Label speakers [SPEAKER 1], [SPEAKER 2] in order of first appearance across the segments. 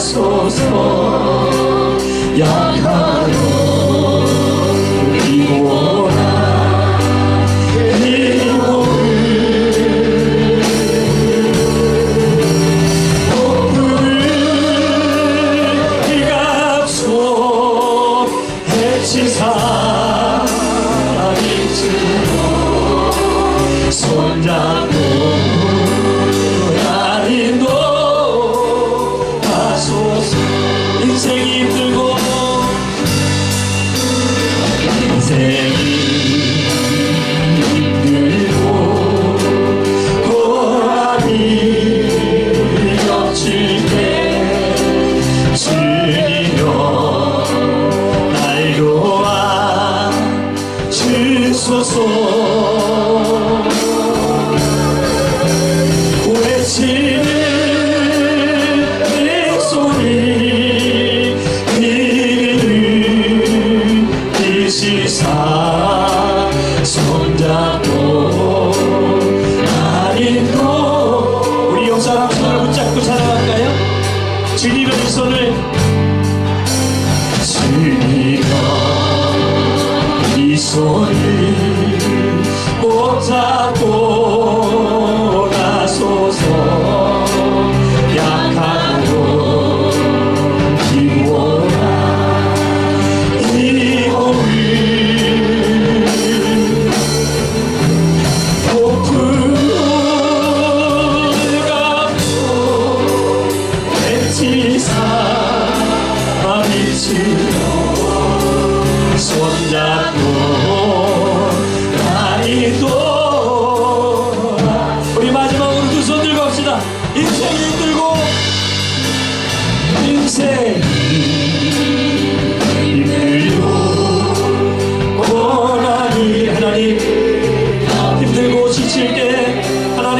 [SPEAKER 1] 가소서 약하여 이고 주소서 소리 이를 이시사 손잡고 나리도 우리 영사람 손을 붙잡고 살아갈까요? 주님의 이 손을 꼭 잡고 가소서 약하고 기워라. 이호를 높은 감소 벤치사 미치로 손잡고 나이도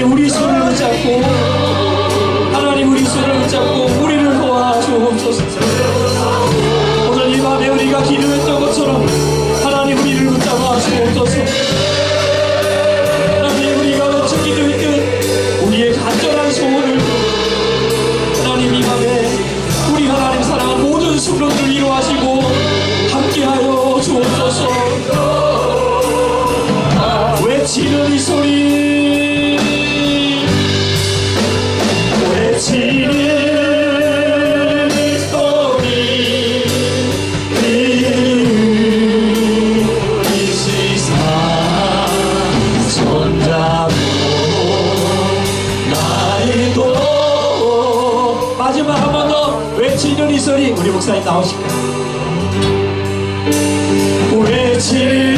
[SPEAKER 1] 하나님 우리 손을 붙잡고 하나님 우리 손을 붙잡고 우리를 도와주옵소서. 오늘 이 밤에 우리가 기도했던 것처럼 하나님 우리를 붙잡아 주옵소서. 하나님 우리가 어찌 기도했든 우리의 간절한 소원을 하나님 이 밤에 우리 하나님 사랑한 모든 수로를 이루하시고 함께하여 주옵소서 마지막 한 번 더 외치는 이 소리 우리 목사님 나오실까요? 외치는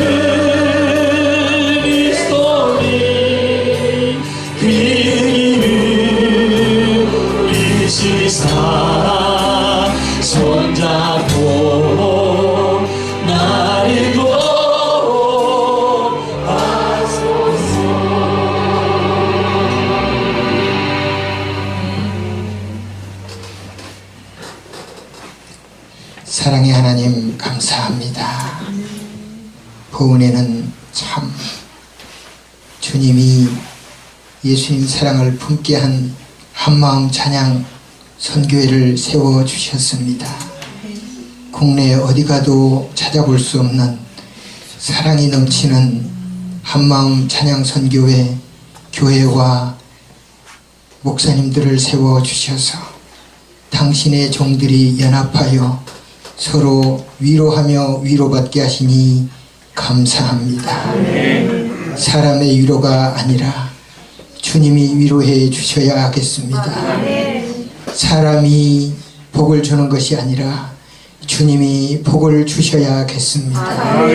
[SPEAKER 2] 사랑의 하나님 감사합니다. 보은에는 참 주님이 예수님 사랑을 품게 한 한마음 찬양 선교회를 세워 주셨습니다. 국내 어디 가도 찾아볼 수 없는 사랑이 넘치는 한마음 찬양 선교회 교회와 목사님들을 세워 주셔서 당신의 종들이 연합하여 서로 위로하며 위로받게 하시니 감사합니다. 사람의 위로가 아니라 주님이 위로해 주셔야 하겠습니다. 사람이 복을 주는 것이 아니라 주님이 복을 주셔야겠습니다.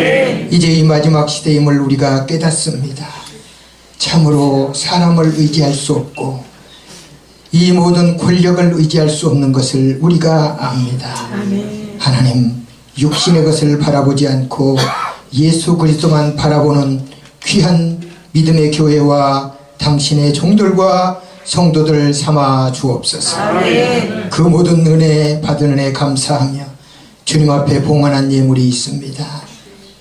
[SPEAKER 2] 이제 이 마지막 시대임을 우리가 깨닫습니다. 참으로 사람을 의지할 수 없고 이 모든 권력을 의지할 수 없는 것을 우리가 압니다. 하나님 육신의 것을 바라보지 않고 예수 그리스도만 바라보는 귀한 믿음의 교회와 당신의 종들과 성도들 삼아 주옵소서. 그 모든 은혜 받은 은혜 감사하며 주님 앞에 봉헌한 예물이 있습니다.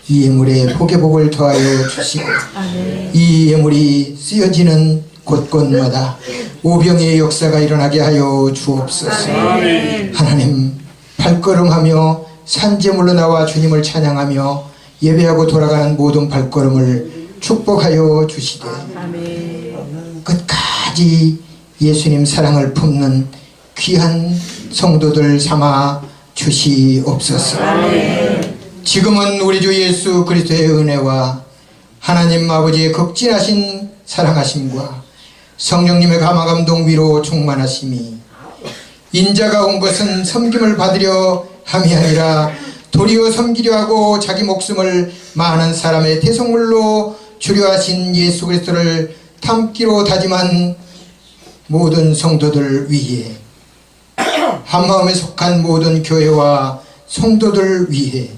[SPEAKER 2] 이 예물에 복의 복을 더하여 주시고 이 예물이 쓰여지는 곳곳마다 오병의 역사가 일어나게 하여 주옵소서 하나님 발걸음하며 산재물로 나와 주님을 찬양하며 예배하고 돌아가는 모든 발걸음을 축복하여 주시되 끝까지 예수님 사랑을 품는 귀한 성도들 삼아 주시옵소서. 지금은 우리 주 예수 그리스도의 은혜와 하나님 아버지의 극진하신 사랑하심과 성령님의 감화감동 위로 충만하심이 인자가 온 것은 섬김을 받으려 함이 아니라 도리어 섬기려 하고 자기 목숨을 많은 사람의 대속물로 주려 하신 예수 그리스도를 담기로 다짐한 모든 성도들 위해 한마음에 속한 모든 교회와 성도들 위해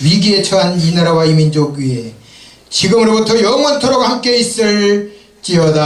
[SPEAKER 2] 위기에 처한 이 나라와 이 민족 위해 지금으로부터 영원토록 함께 있을지어다